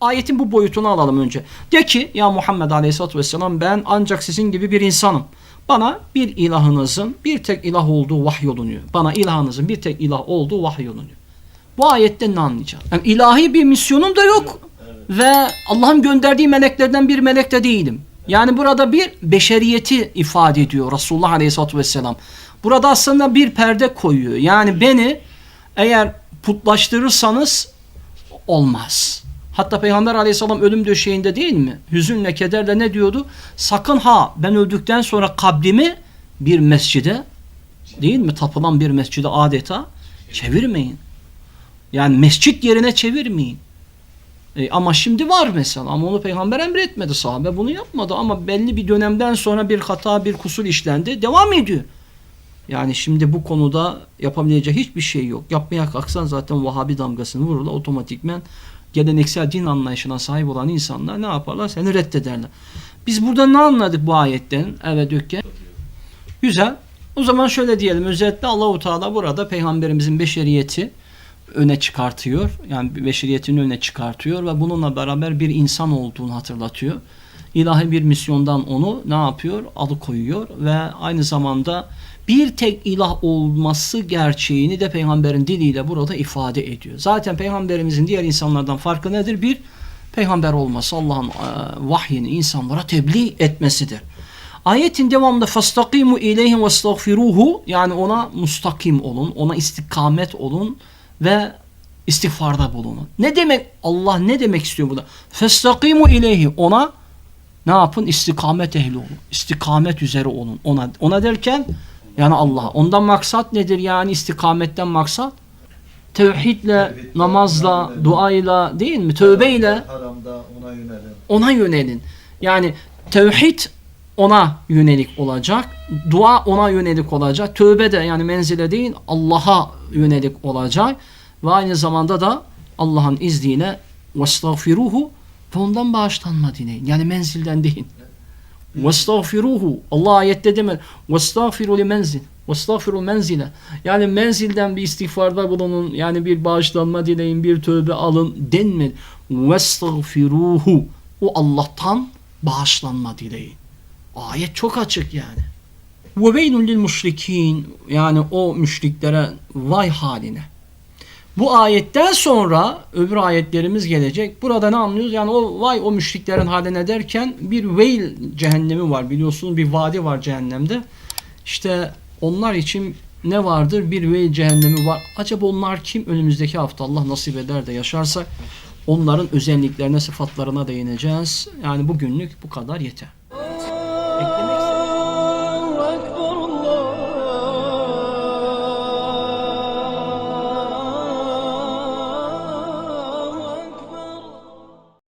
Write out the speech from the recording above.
ayetin bu boyutunu alalım önce. De ki ya Muhammed Aleyhisselatü Vesselam ben ancak sizin gibi bir insanım. Bana bir ilahınızın bir tek ilah olduğu vahyolunuyor. Bana ilahınızın bir tek ilah olduğu vahyolunuyor. Bu ayetten ne anlayacağız? Yani ilahi bir misyonum da yok. Ve Allah'ın gönderdiği meleklerden bir melek de değilim. Yani burada bir beşeriyeti ifade ediyor Resulullah Aleyhisselatü Vesselam. Burada aslında bir perde koyuyor. Yani beni eğer putlaştırırsanız olmaz. Hatta Peygamber Aleyhisselam ölüm döşeğinde değil mi? Hüzünle, kederle ne diyordu? Sakın ha ben öldükten sonra kabrimi bir mescide değil mi? Tapılan bir mescide adeta çevirmeyin. Yani mescit yerine çevirmeyin. E, ama şimdi var mesela ama onu peygamber emretmedi sahabe bunu yapmadı ama belli bir dönemden sonra bir hata bir kusur işlendi devam ediyor. Yani şimdi bu konuda yapabileceği hiçbir şey yok. Yapmaya kalksan zaten Vahabi damgasını vururlar otomatikmen geleneksel din anlayışına sahip olan insanlar ne yaparlar? Seni reddederler. Biz burada ne anladık bu ayetten? Evet Ökke. Güzel. O zaman şöyle diyelim özetle Allahu Teala burada peygamberimizin beşeriyeti öne çıkartıyor. Yani beşeriyetin öne çıkartıyor ve bununla beraber bir insan olduğunu hatırlatıyor. İlahi bir misyondan onu ne yapıyor? Alıkoyuyor ve aynı zamanda bir tek ilah olması gerçeğini de peygamberin diliyle burada ifade ediyor. Zaten peygamberimizin diğer insanlardan farkı nedir? Bir, peygamber olması Allah'ın e, vahyini insanlara tebliğ etmesidir. Ayetin devamında fastakimu ileyhi ve estağfiruhu yani ona mustakim olun, ona istikamet olun ve istiğfarda bulunun. Ne demek Allah ne demek istiyor burada? Festakimu ileyhi ona ne yapın? İstikamet ehli olun. İstikamet üzere olun. Ona ona derken yani Allah. Ondan maksat nedir yani istikametten maksat? Tevhidle, namazla, duayla değil mi? Tövbeyle ona yönelin. ona yönelin. Yani tevhid ona yönelik olacak. Dua ona yönelik olacak. Tövbe de yani menzile değil Allah'a yönelik olacak. Ve aynı zamanda da Allah'ın izniyle vestağfiruhu ve ondan bağışlanma dileyin. Yani menzilden değil. Vestağfiruhu. Allah ayette. Vestağfiru li menzil. Vestağfiru menzile. Yani menzilden bir istiğfarda bulunun. Yani bir bağışlanma dileyin, bir tövbe alın denmedi. Vestağfiruhu. O Allah'tan bağışlanma dileyin. Ayet çok açık yani. Ve lil müşrikin. Yani o müşriklere vay haline. Bu ayetten sonra öbür ayetlerimiz gelecek. Burada ne anlıyoruz? Yani o vay o müşriklerin haline derken bir veil cehennemi var. Biliyorsunuz bir vadi var cehennemde. İşte onlar için ne vardır? Bir veil cehennemi var. Acaba onlar kim? Önümüzdeki hafta Allah nasip eder de yaşarsak onların özelliklerine, sıfatlarına değineceğiz. Yani bugünlük bu kadar yeter. Eklemek